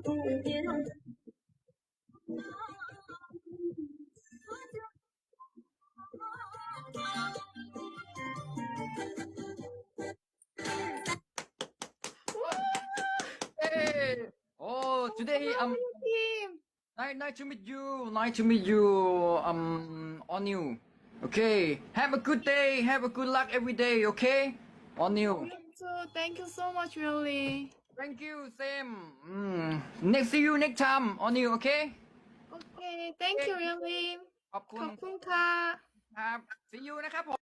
Hey! Oh, oh today um, nice, nice to meet you. Nice to meet you. Um, on you. Okay. Have a good day. Have a good luck every day. Okay. On you. So thank you so much, really. Thank you, Sam. Mm. Next see you next time on you okay okay thank you really ขอบคุขณอบคุณค่ะ ครับ see you นะครับผม